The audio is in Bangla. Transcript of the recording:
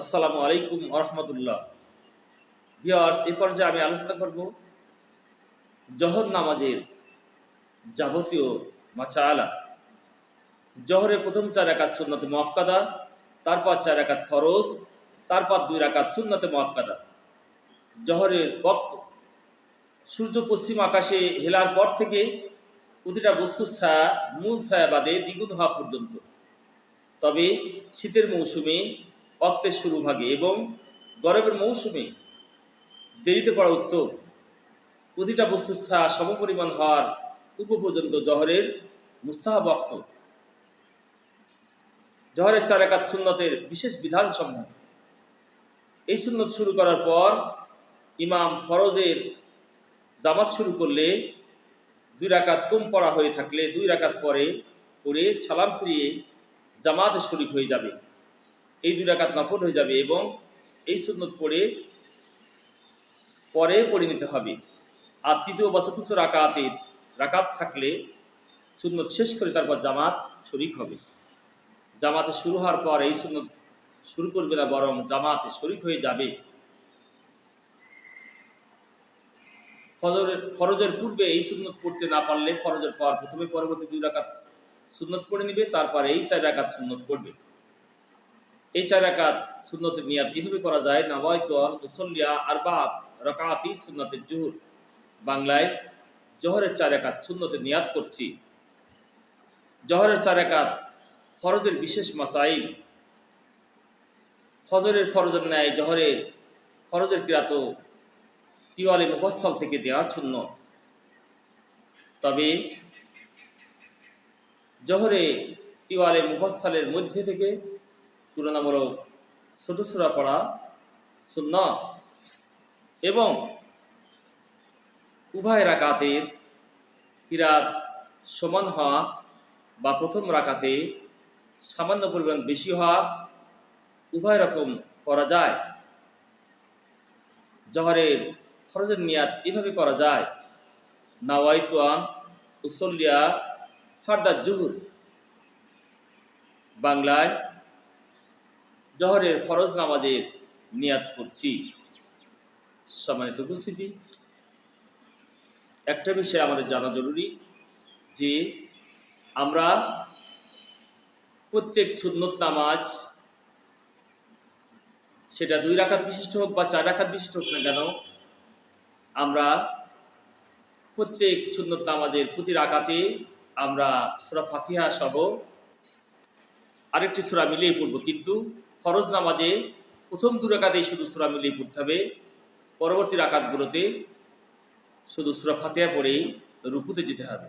আসসালামু আলাইকুম আরহামতুল্লাহ ভিওয়ার্স এ পর্যায়ে আমি আলোচনা করব জহর নামাজের যাবতীয় মাচালা জহরের প্রথম চার একাত সুন্নতে মোয়াক্কাদা, তারপর চার একাত ফরজ, তারপর দুই রাকাত সুন্নতে মোয়াক্কাদা। জহরের বক্ত সূর্য পশ্চিম আকাশে হেলার পর থেকে প্রতিটা বস্তুর ছায়া, মূল ছায়া বাদে দ্বিগুণ হওয়া পর্যন্ত। তবে শীতের মৌসুমে অক্তের শুরু ভাগে এবং গরমের মৌসুমে দেরিতে পড়া উত্তম প্রতিটা বস্তুর ছায়া সমপরিমাণ হওয়ার পূর্ব পর্যন্ত জহরের মুস্তাহাব অক্ত। জহরের চার একাত সুন্নতের বিশেষ বিধান সমূহ এই সুন্নত শুরু করার পর ইমাম ফরজের জামাত শুরু করলে দুই রাকাত কম পড়া হয়ে থাকলে দুই রাকাত পরে পড়ে ছালাম ফিরিয়ে জামাতে শরিক হয়ে যাবে। এই দুই রাকাত নফল হয়ে যাবে এবং এই সুন্নত পড়ে পরে পড়ে নিতে হবে। আর তৃতীয় বা চতুর্থ রাকাতের রাকাত থাকলে সুন্নত শেষ করে তারপর জামাত শরিক হবে। জামাতে শুরু হওয়ার পর এই সুন্নত শুরু করবে না, বরং জামাতে শরিক হয়ে যাবে। ফজরের, ফরজের পূর্বে এই সুন্নত পড়তে না পারলে ফরজের পর প্রথমে পরবর্তী দুই রাকাত সুন্নত পড়ে নিবে, তারপরে এই চার রাকাত সুন্নত পড়বে। এই চার রাকাত সুন্নতের নিয়াত এইভাবে করা যায় নাওয়াইতু আন মুসল্লিয়া আরবাত রাকাতি সুন্নতের জুহুর। বাংলায় জহরের চার রাকাত সুন্নতের নিয়াত করছি। জহরের চার রাকাত ফরজের বিশেষ মাসাইল। ফজরের ফরজের ন্যায় জহরের ফরজের কিরাত তিওয়ালে মুফসল থেকে দেওয়া শূন্য। তবে জহরে তিওয়ালে মুফসলের মধ্যে থেকে তুলনামূলক ছোটা পড়া শূন্য এবং উভয় রাকাতের কিরাত সমান হওয়া বা প্রথম রাকাতে সামান্য পরিমাণ বেশি হওয়া উভয় রকম করা যায়। জহরের ফরজের নিয়াত এভাবে করা যায়। নাওয়াইতুয়ান উসল্লিয়া ফারদার জুহুর। বাংলায় জহরের ফরজ নামাজের নিয়াত করছি। সম্মানিত উপস্থিতি। একটা বিষয় আমাদের জানা জরুরি যে আমরা প্রত্যেক সুন্নত নামাজ সেটা দুই রাখাত বিশিষ্ট হোক বা চার রাখাত বিশিষ্ট হোক না কেন, আমরা প্রত্যেক সুন্নত নামাজের প্রতি রাকাতে আমরা সুরা ফাতিহা সহ আরেকটি সুরা মিলিয়ে পড়ব। কিন্তু ফরজ নামাজে প্রথম দু রাকাতেই শুধু সুরা মিলিয়ে পড়তে হবে। পরবর্তী রাকাতগুলোতে শুধু সুরা ফাতেহা পড়েই রুকুতে যেতে হবে।